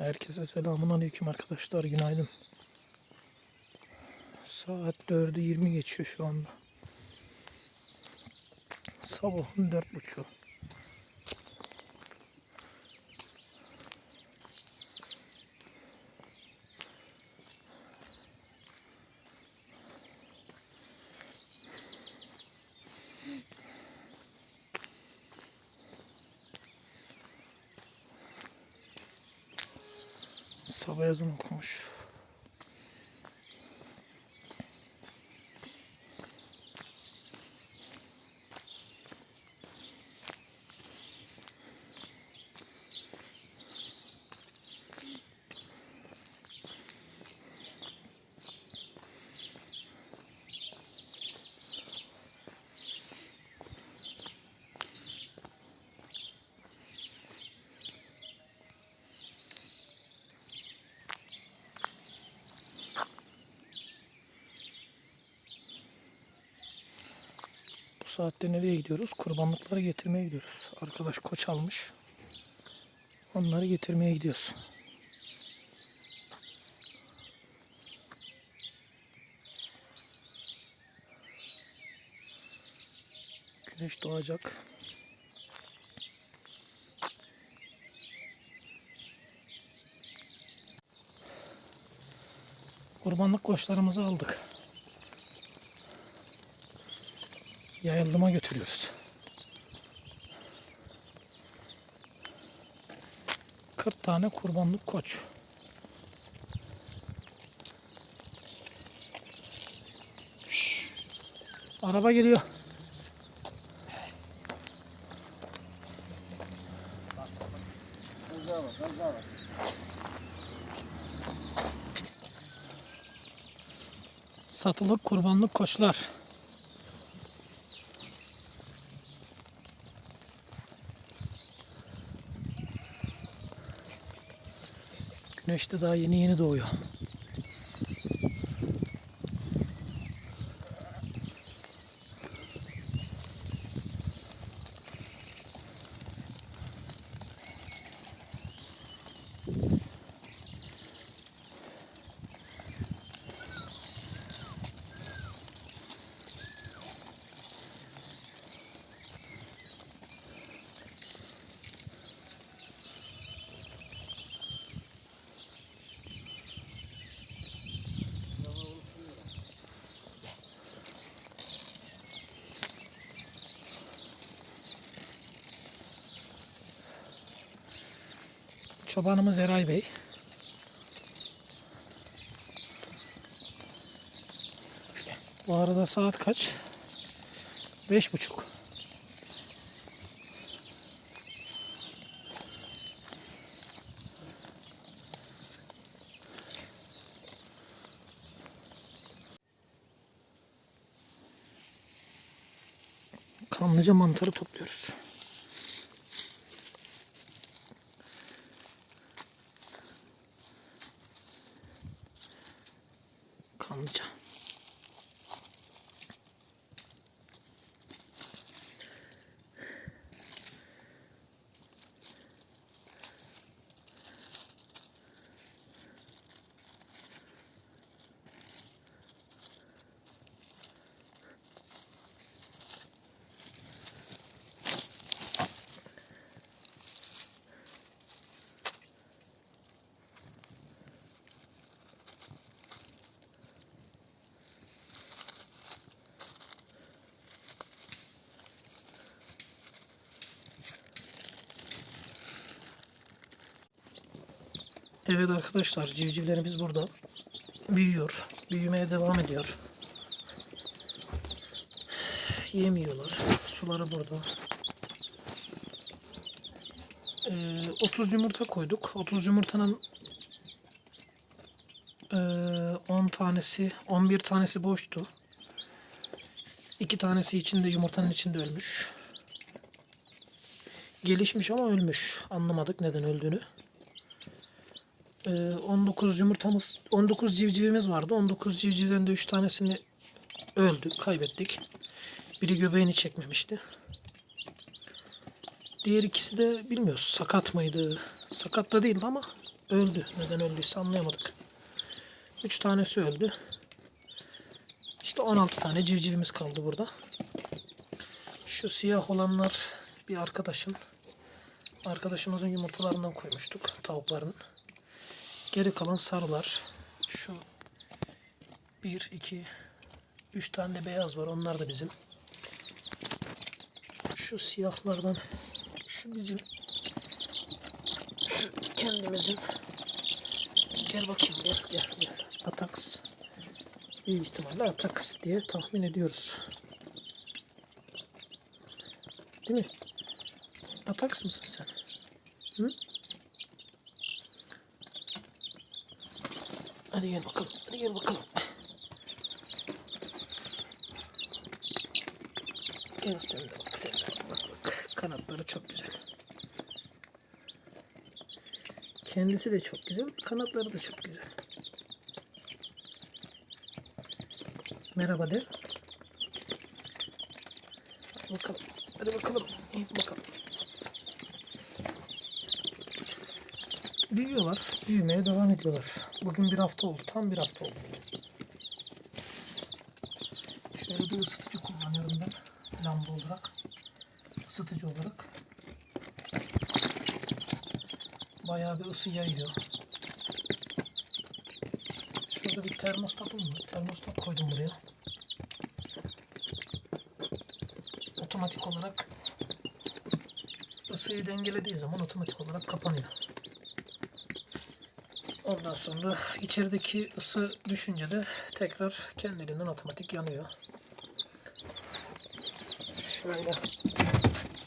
Herkese selamun aleyküm arkadaşlar. Günaydın. Saat 4'ü 20 geçiyor şu anda. Sabahın 4.30. Só mais um concho. Saatte nereye gidiyoruz? Kurbanlıkları getirmeye gidiyoruz. Arkadaş koç almış. Onları getirmeye gidiyoruz. Güneş doğacak. Kurbanlık koçlarımızı aldık. Yayıldıma götürüyoruz. 40 tane kurbanlık koç. Araba geliyor. Satılık kurbanlık koçlar. Güneş de daha yeni yeni doğuyor. Çobanımız Eray Bey. Bu arada saat kaç? Beş buçuk. Kanlıca mantarı topluyoruz. Kanlıca. Evet arkadaşlar civcivlerimiz burada. Büyüyor. Büyümeye devam ediyor. Yemiyorlar. Suları burada. Ee, 30 yumurta koyduk. 30 yumurtanın ee, 10 tanesi, 11 tanesi boştu. 2 tanesi içinde yumurtanın içinde ölmüş. Gelişmiş ama ölmüş. Anlamadık neden öldüğünü. Ee, 19 yumurtamız, 19 civcivimiz vardı. 19 civcivden de 3 tanesini öldü, kaybettik. Biri göbeğini çekmemişti. Diğer ikisi de bilmiyoruz sakat mıydı? Sakat da değildi ama öldü. Neden öldüyse anlayamadık. 3 tanesi öldü. İşte 16 tane civcivimiz kaldı burada. Şu siyah olanlar bir arkadaşın. Arkadaşımızın yumurtalarından koymuştuk tavukların. Geri kalan sarılar. Şu 1, 2, 3 tane beyaz var. Onlar da bizim. Şu siyahlardan şu bizim şu kendimizin gel bakayım gel gel gel Atax büyük ihtimalle Atax diye tahmin ediyoruz. Değil mi? Atax mısın sen? Hı? Hadi gel bakalım. Hadi gel bakalım. Gel sen de bak sen de bak bak. Kanatları çok güzel. Kendisi de çok güzel. Kanatları da çok güzel. Merhaba de. Hadi bakalım. Hadi bakalım. İyi bakalım. Büyüyorlar. Büyümeye devam ediyorlar. Bugün bir hafta oldu. Tam bir hafta oldu. Şöyle bir ısıtıcı kullanıyorum ben. Lamba olarak. Isıtıcı olarak. Bayağı bir ısı yayıyor. Şurada bir termostatım var. Termostat koydum buraya. Otomatik olarak ısıyı dengelediği zaman otomatik olarak kapanıyor. Ondan sonra içerideki ısı düşünce de tekrar kendiliğinden otomatik yanıyor. Şöyle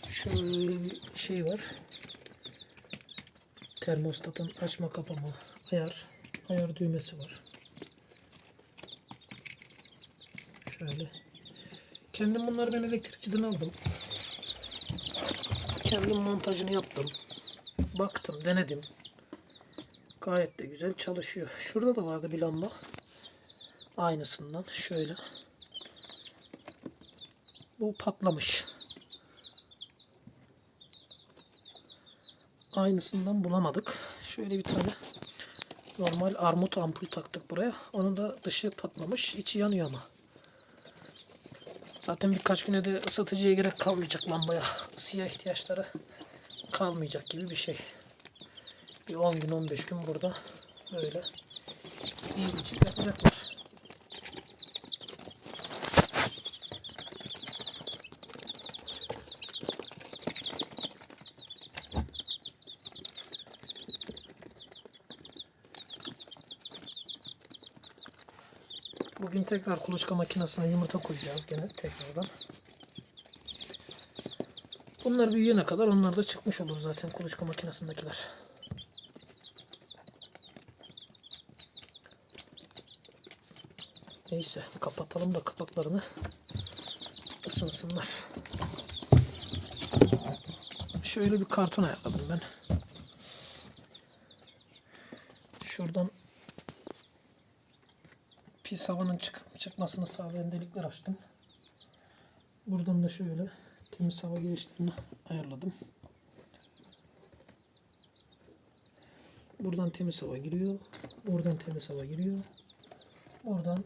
şöyle bir şey var. Termostatın açma kapama ayar ayar düğmesi var. Şöyle. Kendim bunları ben elektrikçiden aldım. Kendim montajını yaptım. Baktım, denedim. Gayet de güzel çalışıyor. Şurada da vardı bir lamba. Aynısından şöyle. Bu patlamış. Aynısından bulamadık. Şöyle bir tane normal armut ampul taktık buraya. Onun da dışı patlamış. içi yanıyor ama. Zaten birkaç güne de ısıtıcıya gerek kalmayacak lambaya. Isıya ihtiyaçları kalmayacak gibi bir şey. Bir 10 gün 15 gün burada böyle iyi biçim yapacaklar. Bugün tekrar kuluçka makinesine yumurta koyacağız gene tekrardan. Bunlar büyüyene kadar onlar da çıkmış olur zaten kuluçka makinesindekiler. Neyse kapatalım da kapaklarını ısınsınlar. Şöyle bir karton ayarladım ben. Şuradan pis havanın çık çıkmasını sağlayan delikler açtım. Buradan da şöyle temiz hava girişlerini ayarladım. Buradan temiz hava giriyor. Buradan temiz hava giriyor. Buradan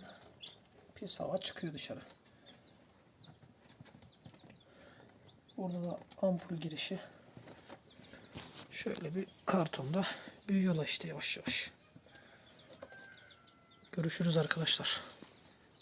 pis hava çıkıyor dışarı. Burada da ampul girişi. Şöyle bir kartonda büyüyorlar işte yavaş yavaş. Görüşürüz arkadaşlar.